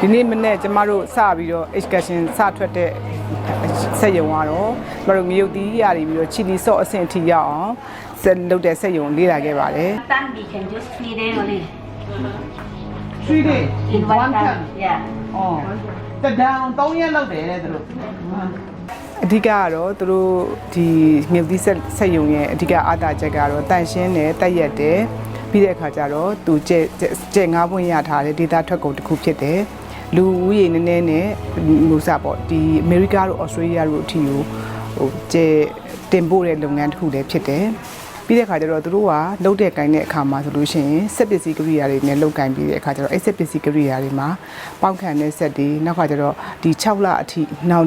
ဒီနေ့မနေ့ကျမတို့စပြီးတော့ excursion စထွက်တဲ့စက်ရုံကတော့ကျမတို့ငရုတ်တီးရနေပြီးတော့ chili sauce အဆင့်အထိရောက်အောင်ဆက်လုပ်တဲ့စက်ရုံလေ့လာခဲ့ပါတယ် Time we can just three days only. 3 day In one time. Yeah. အော်တဒံ3ရက်လောက်တယ်တဲ့သူတို့အဓိကကတော့သူတို့ဒီငရုတ်တီးဆက်စက်ရုံရဲ့အဓိကအားသာချက်ကတော့တန်ရှင်းတယ်တက်ရက်တယ်ပြီးတဲ့အခါကျတော့သူကျဲကျဲငါးပွင့်ရထားတဲ့ဒေတာထွက်ကုန်တစ်ခုဖြစ်တယ် လူဦးရေနည်းနည်းနဲ့ဟိုစပေါ့ဒီအမေရိကတို့ဩစတြေးလျတို့အထိကိုဟိုကျဲတင်ပို့တဲ့လုပ်ငန်းတစ်ခုလည်းဖြစ်တယ်ပြီးတဲ့အခါကျတော့သူတို့ကလုတ်တဲ့ကိုင်းတဲ့အခါမှာဆိုလို့ရှိရင်စက်ပစ္စည်းကိရိယာတွေနဲ့လုတ်ကိုင်းပြီးတဲ့အခါကျတော့အဲ့စက်ပစ္စည်းကိရိယာတွေမှာပေါက်ခံတဲ့စက်တွေနောက်ခါကျတော့ဒီ6လအထိနောက်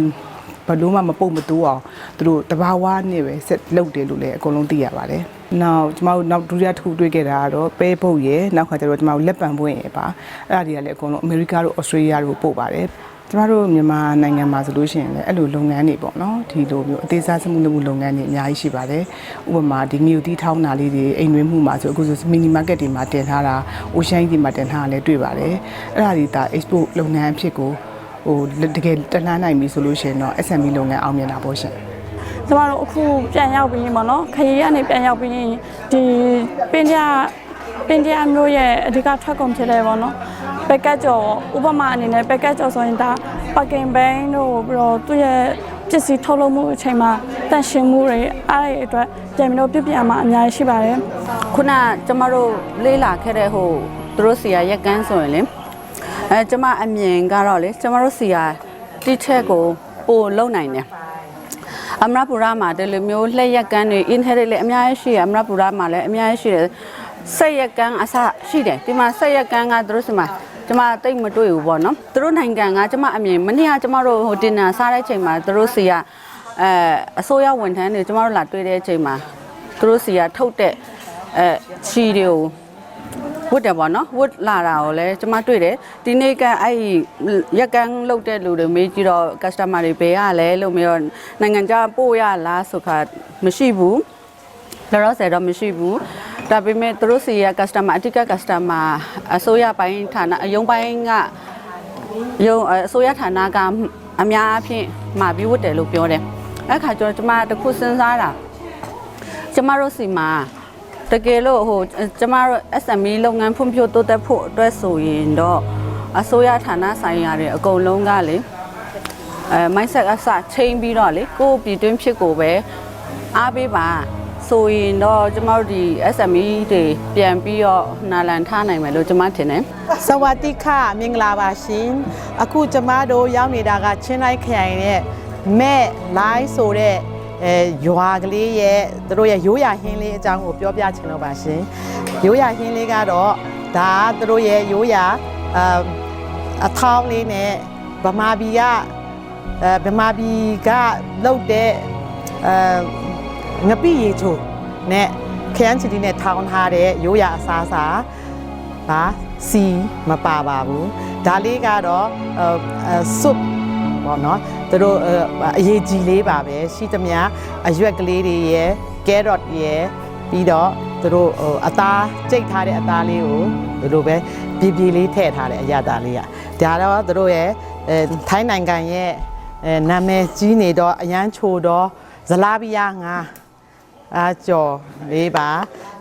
ဘလို့မှမပုတ်မတိုးအောင်သူတို့တဘာဝနဲ့ပဲဆက်လုတ်တယ်လို့လည်းအကုန်လုံးသိရပါတယ်။နောက်ကျမတို့နောက်ဒုတိယတစ်ခုတွေ့ခဲ့တာကတော့ပဲပုတ်ရယ်နောက်ခါကျတော့ကျမတို့လက်ပံပွင့်ရယ်ပါအဲ့ဒါတွေကလည်းအကုန်လုံးအမေရိကတို့ဩစတြေးလျတို့ပို့ပါတယ်။ကျမတို့မြန်မာနိုင်ငံမှာဆိုလို့ရှိရင်လည်းအဲ့လိုလုပ်ငန်းတွေပေါ့နော်ဒီလိုမျိုးအသေးစားစမှုလုပ်မှုလုပ်ငန်းတွေအများကြီးရှိပါတယ်ဥပမာဒီမြူတီထောင်းတာလေးတွေအိမ်တွင်းမှုမှာဆိုအခုဆိုမီနီမားကတ်တွေမှာတင်ထားတာအိုရှိုင်းတွေမှာတင်ထားတာလည်းတွေ့ပါတယ်အဲ့ဒါဒီဒါ export လုပ်ငန်းအဖြစ်ကို ဟိုတကယ်တလှမ်းနိုင်ပြီဆိုလို့ရှိရင်တော့ SME လုပ်ငန်းအောင်မြင်တာပေါ့ရှင်ကျမတို့အခုပြန်ရောက်ပြီးရင်ပေါ့နော်ခရီးကနေပြန်ရောက်ပြီးရင်ဒီပင်ကြပင်ကြမျိုးရဲ့အဓိကထွက်ကုန်ဖြစ်တယ်ပေါ့နော်ပက်ကတ်ကြော်ဥပမာအနေနဲ့ပက်ကတ်ကြော်ဆိုရင်ဒါပါကင်ဘိန်းတို့ပြီးတော့သူ့ရဲ့ပစ္စည်းထုတ်လုပ်မှုအချိန်မှာတန့်ရှင်းမှုတွေအားတွေအတွက်ပြန်ပြီးတော့ပြပြန်မှာအများကြီးရှိပါတယ်ခုနကျမတို့လေးလာခဲ့တဲ့ဟိုသူတို့စီရရက်ကန်းဆိုရင်လေ အဲကျမအမြင်ကတော့လေကျမတို့စီရတိချက်ကိုပို့လုံနိုင်တယ်အမရပူရာမှာဒီလိုမျိုးလက်ရက်ကန်းတွေ inherit လေအများကြီးရှိရအမရပူရာမှာလည်းအများကြီးရှိတယ်ဆက်ရက်ကန်းအစရှိတယ်ဒီမှာဆက်ရက်ကန်းကသူတို့စီမှာကျမတိတ်မတွေ့ဘူးပေါ့နော်သူတို့နိုင်ငံကကျမအမြင်မနေ့ကကျမတို့ဟိုတင်နာစားတဲ့ချိန်မှာသူတို့စီကအဲအစိုးရဝန်ထမ်းတွေကျမတို့လာတွေ့တဲ့အချိန်မှာသူတို့စီကထုတ်တဲ့အဲချီတွေကို ဝတ်တယ်ပေါ့နော်ဝတ်လာတာကိုလည်းကျွန်မတွေ့တယ်ဒီနေ့ကအဲ့ဒီရက်ကန်းလုတ်တဲ့လူတွေမေးကြည့်တော့ customer တွေဘယ်ရလဲလို့မေးတော့နိုင်ငံခြားပို့ရလားဆိုခါမရှိဘူးလောလောဆယ်တော့မရှိဘူးဒါပေမဲ့သူတို့စီရ customer အတိတ်က customer အစိုးရပိုင်းဌာနအယုံပိုင်းကရုံအစိုးရဌာနကအများအဖြစ်မှာပြီးဝတ်တယ်လို့ပြောတယ်အဲ့ခါကျတော့ကျွန်မတခုစဉ်းစားတာကျမတို့စီမှာ တကယ်လို့ဟိုကျမတို့ SME လုပ်ငန်းဖွံ့ဖြိုးတိုးတက်ဖို့အတွက်ဆိုရင်တော့အစိုးရဌာနဆိုင်ရာတွေအကုန်လုံးကလေအဲ mindset အစချိန်ပြီးတော့လေကိုယ့်ပြည်တွင်းဖြစ်ကိုပဲအားပေးပါဆိုရင်တော့ကျမတို့ဒီ SME တွေပြန်ပြီးတော့နာလန်ထားနိုင်မယ်လို့ကျမထင်တယ်စဝတိခမင်္ဂလာပါရှင်အခုကျမတို့ရောက်နေတာကချင်းလိုက်ခရိုင်ရဲ့မဲ့လိုင်းဆိုတဲ့ အဲရွာကလေးရဲ့သူတို့ရဲ့ရိုးရာဟင်းလေးအကြောင်းကိုပြောပြချင်လို့ပါရှင်ရိုးရာဟင်းလေးကတော့ဒါကသူတို့ရဲ့ရိုးရာအအထောင်းလေးနဲ့ဗမာပြည်ကအဲဗမာပြည်ကလုတ်တဲ့အဲငပိရေချိုနဲ့ခရမ်းချီတီနဲ့ထောင်းထားတဲ့ရိုးရာအစားအစာပါစီမပါပါဘူးဒါလေးကတော့ဆွတ် ပေါ့နော်သူတို့အရေးကြီးလေးပါပဲရှိသမျှအရွက်ကလေးတွေရယ်ကဲရော့ရယ်ပြီးတော့သူတို့ဟိုအသားကြိတ်ထားတဲ့အသားလေးကိုသူတို့ပဲပြပြလေးထည့်ထားတဲ့အရသာလေးอ่ะဒါတော့သူတို့ရဲ့အဲထိုင်းနိုင်ငံရဲ့အဲနာမည်ကြီးနေတော့အရန်ချိုတော့ဇလာဘီယာငါအာကျော်လေးပါ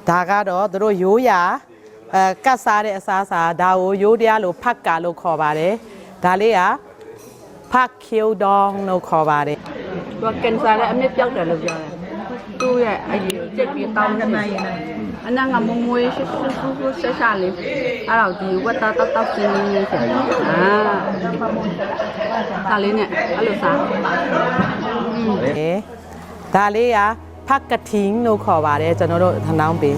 ဒါကတော့သူတို့ရိုးရာအဲကတ်စားတဲ့အစားအစာဒါကိုရိုးတရားလို့ဖတ်ကာလို့ခေါ်ပါတယ်ဒါလေးက ဖတ်ခိုဒေါင်လို့ခေါ်ပါတယ်သူကကန်ဆာလည်းအမြင့်ပြောက်တယ်လို့ပြောတယ်သူ့ရဲ့အရေးချက်ပြီးတောင်းနေတယ်အနံကမမွေးရှိဆူဆူဆူဆက်ရှာလေးအဲ့တော့ဒီဝတ်တာတောက်တောက်စင်းနေနေဆက်အာဒါလေးနဲ့အဲ့လိုစားဒါလေးကဖတ်ကတင်းလို့ခေါ်ပါတယ်ကျွန်တော်တို့ထနောင်းပင်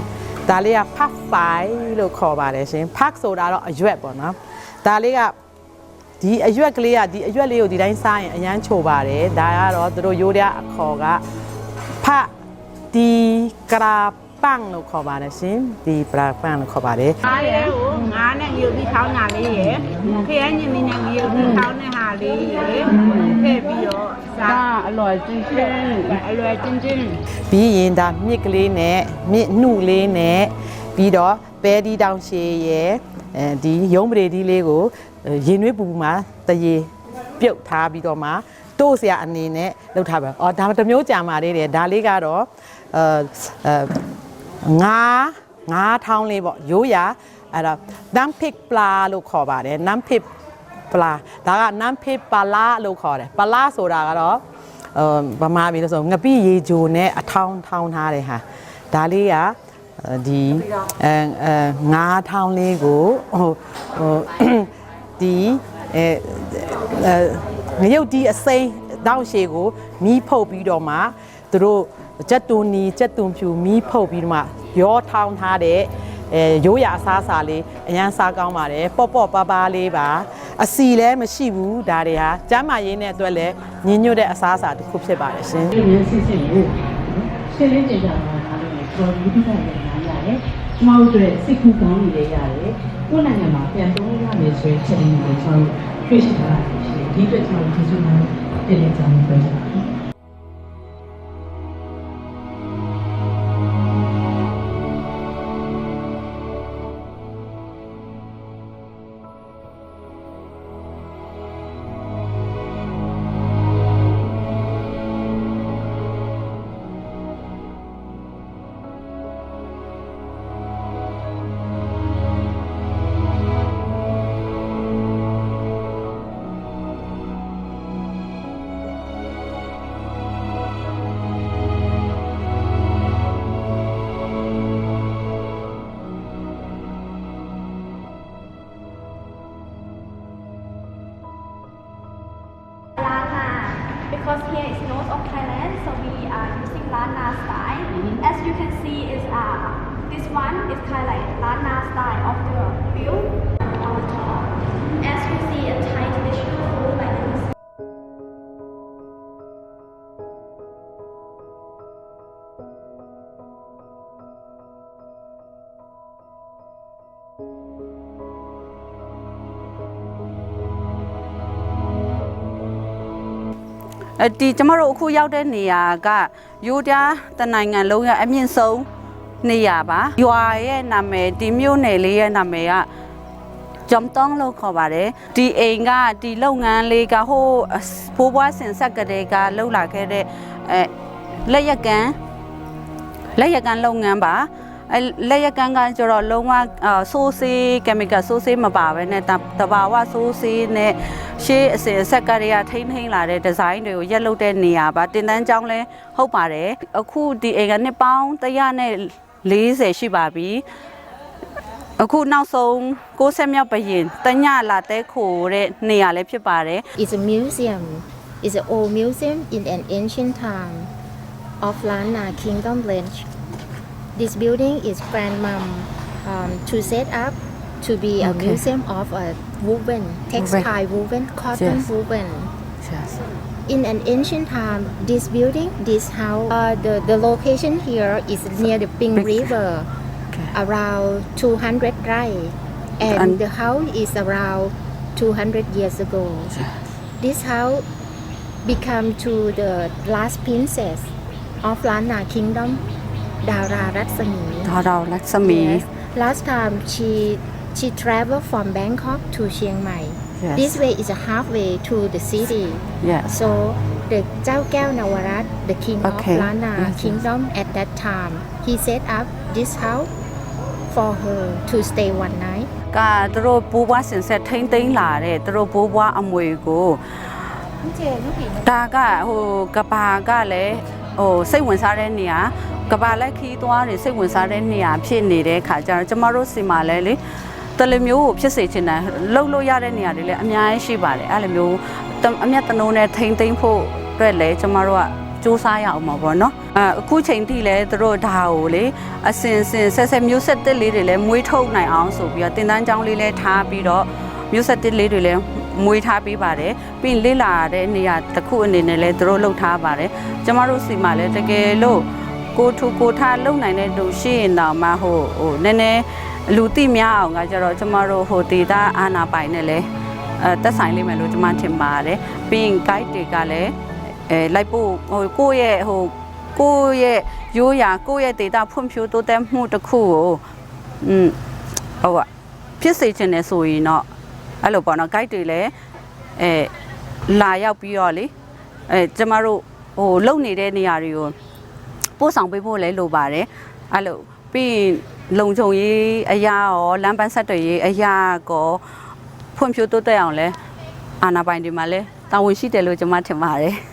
ဒါလေးကဖတ်ဖိုင်လို့ခေါ်ပါတယ်ရှင်ဖတ်ဆိုတာတော့အရွက်ပေါ့နော်ဒါလေးက ဒီအရွက်ကလေးကဒီအရွက်လေးကိုဒီတိုင်းစားရင်အရန်ချိုပါတယ်ဒါကတော့သူတို့ရိုးတဲ့အခေါ်ကဖတ်ဒီကရာပန့်လို့ခေါ်ပါတယ်ရှင်ဒီပရာပန့်လို့ခေါ်ပါတယ်ငါးရဲ့ဟိုငါးနဲ့ငရုတ်သီးထောင်းတာလေးရယ်ခရမ်းညင်နေနဲ့ငရုတ်သီးထောင်းတဲ့ဟာလေးရယ်ထည့်ပြီးတော့စားဒါအလွယ်ကြီးချင်းအလွယ်ချင်းချင်းပြီးရင်ဒါမြစ်ကလေးနဲ့မြစ်နှုတ်လေးနဲ့ပြီးတော့ပဲဒီတောင်ရှည်ရဲ့အဲဒီရုံးပရေဒီလေးကို ရင်နွေးပူပူမှာတရေပြုတ်ထားပြီးတော့မှတို့ဆရာအနေနဲ့လှုပ်ထားပါအော်ဒါတစ်မျိုးကြာမာလေးတယ်ဒါလေးကတော့အဲအဲငါးငါးထောင်းလေးပေါ့ရိုးရာအဲ့ဒါနမ်ပစ်ပလာလို့ခေါ်ပါတယ်နမ်ပစ်ပလာဒါကနမ်ပစ်ပလာလို့ခေါ်တယ်ပလာဆိုတာကတော့အဲဗမာပြည်လို့ဆိုငပိရေဂျိုနဲ့အထောင်းထောင်းထားတယ်ဟာဒါလေးကအဲဒီအဲအဲငါးထောင်းလေးကိုဟိုဟို ဒီအဲအဲငရုတ်ဒီအစိမ်းတောက်ရှည်ကိုမီးဖုတ်ပြီးတော့မှသူတို့ကြက်တူနီကြက်တူဖြူမီးဖုတ်ပြီးတော့မှရောထောင်းထားတဲ့အဲရိုးရာအစားအစာလေးအရန်စားကောင်းပါတယ်ပေါ့ပေါ့ပါပါလေးပါအစီလည်းမရှိဘူးဒါတွေဟာကျမ်းမာရေးနဲ့အတွက်လည်းညင်ညွတ်တဲ့အစားအစာတစ်ခုဖြစ်ပါတယ်ရှင်ဒီနေ့စစ်စစ်ကိုရှင်းလင်းကြကြပါထားလို့တော်ဒီပြတ်တယ်နားရတယ်။ကျ မတို့တို့စိတ်ကူးကောင်းနေရရတယ်။ကိုယ်နိုင်ငံမှာပြန်သုံးရမယ်ဆိုရင်ချက်ရင်းတွေကျွန်တော်တွေ့ရှိထားတာရှိတယ်။ဒီအတွက်ကျွန်တော်ကျေးဇူးများတင်နေကြမှာပဲ။ because here is north of Thailand, so we are using Lana style. As you can see, is uh, this one is kind of like Lana style of the build on the top. As you see, a Thai traditional food like ဒီကျမတို့အခုရောက်တဲ့နေရာကယူဒားတနိုင်ငံလုံးရဲ့အမြင့်ဆုံးနေရာပါရွာရဲ့နာမည်ဒီမြို့နယ်လေးရဲ့နာမည်ကဂျမ်တောင်းလို့ခေါ်ပါတယ်ဒီအိမ်ကဒီလုပ်ငန်းလေးကဟိုဘိုးဘွားဆင်ဆက်ကလေးကလှုပ်လာခဲ့တဲ့အဲလက်ရက်ကန်လက်ရက်ကန်လုပ်ငန်းပါအဲ လက်ရက်ကန်ကကျတော့လုံးဝဆိုးဆေးကီမီကယ်ဆိုးဆေးမပါဘဲနဲ့တဘာဝဆိုးဆေးနဲ့ရှေးအစင်ဆက်ကတွေကထိမ့်ထိမ့်လာတဲ့ဒီဇိုင်းတွေကိုရက်လုပ်တဲ့နေရာပါတင်တန်းကျောင်းလဲဟုတ်ပါတယ်အခုဒီအိမ်ကနှစ်ပေါင်း140ရှိပါပြီအခုနောက်ဆုံး60မြောက်ပရင်တညလာတဲခိုတဲ့နေရာလည်းဖြစ်ပါတယ် It's a museum. It's an old museum in an ancient time of Lana Kingdom Village. This building is grandmom um, to set up to be a Okay. museum of a woven, textile woven, cotton Yes. woven. In an ancient time, this building, this house, uh, the, the location here is near the Ping Ping- River, around 200 rai, and, And- the house is around 200 years ago. This house become to the last princess of Lana Kingdom, Dara Ratsami. ဒါတော့လက်စမီ Yes. Last time she she traveled from Bangkok to Chiang Mai. Yes. This way is a halfway to the city. yes So the Chao Keo Nawarat, the king Okay. of Lana Yes, yes. kingdom at that time, he set up this house for her to stay one night. ကသူတို့ဘိုးဘွားဆင်ဆက်ထိမ့်သိမ်းလာတဲ့သူတို့ဘိုးဘွားအမွေကိုဒါကဟိုကဘာကလည်း ဟိုစိတ်ဝင်စားတဲ့နေရာကဘာလက်ခီးသွားတွေစိတ်ဝင်စားတဲ့နေရာဖြစ်နေတဲ့ခါကျတော့ကျမတို့စီမှာလည်းလေတလမျိုးကိုဖြစ်စေချင်တယ်လှုပ်လို့ရတဲ့နေရာတွေလည်းအများကြီးရှိပါတယ်အဲ့လိုမျိုးတအမျက်တနိုးနဲ့ထိမ့်သိမ်းဖို့အတွက်လည်းကျမတို့ကစူးစမ်းရအောင်ပါပေါ့နော်အအခုချိန်ထိလည်းသူတို့ဒါကိုလေအစင်စင်ဆက်ဆက်မျိုးဆက်တစ်လေးတွေလည်းမွေးထုတ်နိုင်အောင်ဆိုပြီးတော့တင်တန်းချောင်းလေးလည်းထားပြီးတော့မျိုးဆက်တစ်လေးတွေလည်း မွေးထားပေးပါတယ်ပြီးရင်လေးလာတဲ့နေရာတစ်ခုအနေနဲ့လည်းသူတို့လှုပ်ထားပါတယ်ကျမတို့စီမှာလည်းတကယ်လို့ကိုထူကိုထားလုံနိုင်တဲ့လူရှိရင်တော့မှဟိုဟိုနည်းနည်းလူသိများအောင်ကကြတော့ကျမတို့ဟိုဒေတာအာနာပိုင်နဲ့လည်းအဲတက်ဆိုင်လိမ့်မယ်လို့ကျမထင်ပါတယ်ပြီးရင် guide တွေကလည်းအဲလိုက်ဖို့ဟိုကိုယ့်ရဲ့ဟိုကိုယ့်ရဲ့ရိုးရာကိုယ့်ရဲ့ဒေတာဖွံ့ဖြိုးတိုးတက်မှုတစ်ခုကိုอืมဟုတ်ကဖြစ်စေချင်တယ်ဆိုရင်တော့ အဲ့လိုပေါ့နော် guide တွေလည်းအဲလာရောက်ပြီးတော့လေအဲကျမတို့ဟိုလုံနေတဲ့နေရာတွေကိုပို့ဆောင်ပေးဖို့လည်းလိုပါတယ်အဲ့လိုပြီးရင်လုံခြုံရေးအရာရောလမ်းပန်းဆက်တွေရေးအရာကောဖွံ့ဖြိုးတိုးတက်အောင်လဲအာနာပိုင်တွေမှာလည်းတာဝန်ရှိတယ်လို့ကျွန်မထင်ပါတယ်